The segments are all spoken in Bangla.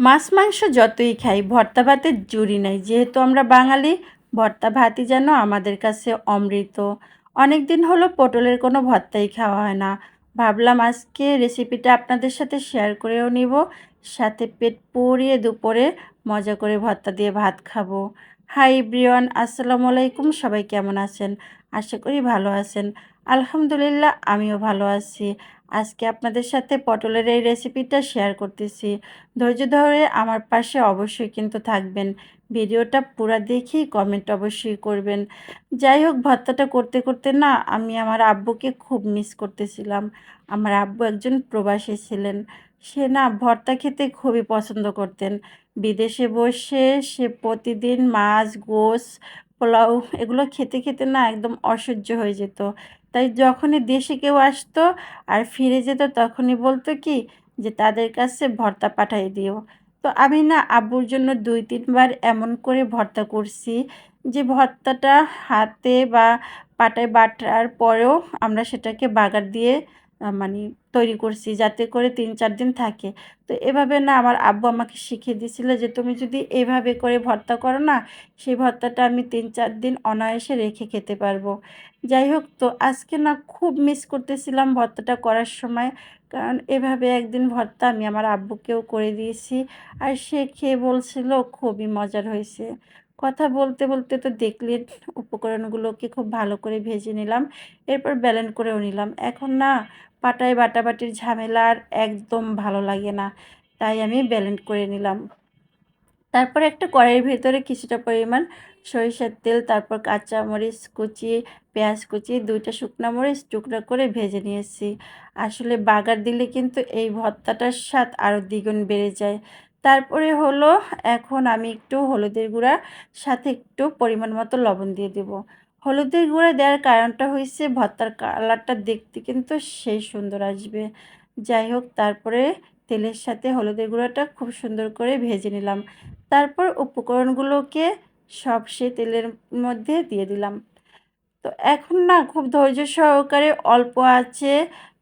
মাছ, মাংস যতই খাই, ভর্তা ভাতের জুড়ি নাই। যেহেতু আমরা বাঙালি, ভর্তা ভাতই যেন আমাদের কাছে অমৃত। অনেক দিন হলো পটলের কোনো ভর্তাই খাওয়া হয় না। ভাবলাম আজকে রেসিপিটা আপনাদের সাথে শেয়ার করেও নিব। সাথে পেট পুড়িয়ে দুপুরে মজা করে ভর্তা দিয়ে ভাত খাব। হাই ব্রিয়ন আসসালামু আলাইকুম। সবাই কেমন আছেন? আশা করি ভালো আছেন। আলহামদুলিল্লাহ, আমিও ভালো আছি। আজকে আপনাদের সাথে পটলের এই রেসিপিটা শেয়ার করতেছি। ধৈর্য ধরে আমার পাশে অবশ্যই কিন্তু থাকবেন। ভিডিওটা পুরো দেখেই কমেন্ট অবশ্যই করবেন। যাই হোক, ভর্তাটা করতে করতে না আমি আমার আব্বুকে খুব মিস করতেছিলাম। আমার আব্বু একজন প্রবাসী ছিলেন। সে না ভর্তা খেতে খুবই পছন্দ করতেন। বিদেশে বসে সে প্রতিদিন মাছ গোস পোলাও এগুলো খেতে খেতে না একদম অসহ্য হয়ে যেত। তাই যখনই দেশে কেউ আসতো আর ফিরে যেত তখনই বলতো কি যে তাদের কাছে ভর্তা পাঠাই দিও। তো আমি না আব্বুর জন্য দুই তিনবার এমন করে ভর্তা করছি যে ভর্তাটা হাতে বা পাটায় বাটার পরেও আমরা সেটাকে বাগার দিয়ে মানে তৈরি করছি যাতে করে তিন চার দিন থাকে। তো এভাবে না আমার আব্বু আমাকে শিখিয়ে দিয়েছিল যে তুমি যদি এভাবে করে ভর্তা করো না, সেই ভর্তাটা আমি তিন চার দিন অনায়াসে রেখে খেতে পারব। যাই হোক তো আজকে না খুব মিস করতেছিলাম ভর্তাটা করার সময়। কারণ এভাবে একদিন ভর্তা আমি আমার আব্বুকেও করে দিয়েছি। আর সে খেয়ে বলছিল খুবই মজার হয়েছে। কথা বলতে বলতে তো দেখলেন উপকরণগুলোকে খুব ভালো করে ভেজে নিলাম, এরপর ব্যালেন্ড করেও নিলাম। এখন না পাটায় বাটাবাটির ঝামেলা আর একদম ভালো লাগে না। তাই আমি ব্যালেন্ড করে নিলাম। তারপর একটা কড়াইয়ের ভেতরে কিছুটা পরিমাণ সরিষার তেল, তারপর কাঁচা মরিচ কুচি, পেঁয়াজ কুচি, দুইটা শুকনো মরিচ টুকরা করে ভেজে নিয়েছি। আসলে বাগার দিলে কিন্তু এই ভর্তাটার স্বাদ আরও দ্বিগুণ বেড়ে যায়। তারপরে হলো, এখন আমি একটু হলুদের গুঁড়া, সাথে একটু পরিমাণ মতো লবণ দিয়ে দেব। হলুদের গুঁড়া দেওয়ার কারণটা হয়েছে ভর্তার কালারটা দেখতে কিন্তু সেই সুন্দর আসবে। যাই হোক, তারপরে তেলের সাথে হলুদের গুঁড়াটা খুব সুন্দর করে ভেজে নিলাম। তারপর উপকরণগুলোকে সব সে তেলের মধ্যে দিয়ে দিলাম। তো এখন না খুব ধৈর্য সহকারে অল্প আছে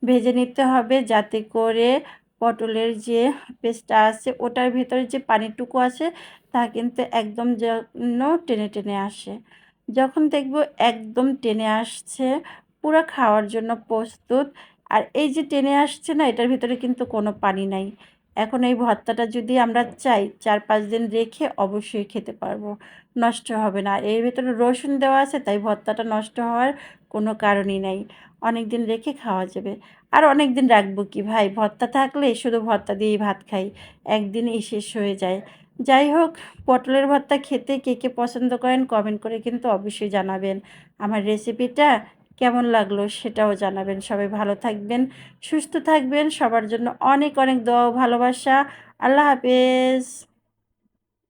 ভেজে নিতে হবে যাতে করে পটলের যে পেস্টটা আছে ওটার ভিতরে যে পানিটুকু আছে তা কিন্তু একদম যেন টেনে টেনে আসে। যখন দেখব একদম টেনে আসছে, পুরো খাওয়ার জন্য প্রস্তুত। আর এই যে টেনে আসছে না, এটার ভিতরে কিন্তু কোনো পানি নাই। এখন এই ভর্তাটা যদি আমরা চাই, চার পাঁচ দিন রেখে অবশ্যই খেতে পারব। নষ্ট হবে না। এর ভিতরে রসুন দেওয়া আছে, তাই ভর্তাটা নষ্ট হওয়ার কোনো কারণই নাই। অনেক দিন রেখে খাওয়া যাবে। আর অনেক দিন রাখব কি ভাই? ভর্তা থাকলে শুধু ভর্তা দিয়েই ভাত খাই। একদিনই শেষ হয়ে যায়। যাই হোক, পটলের ভর্তা খেতে কে কে পছন্দ করেন কমেন্ট করে কিন্তু অবশ্যই জানাবেন। আমার রেসিপিটা কেমন লাগল সেটাও জানাবেন। সবাই ভালো থাকবেন, সুস্থ থাকবেন। সবার জন্য অনেক অনেক দোয়া ভালোবাসা। আল্লাহ হাফেজ।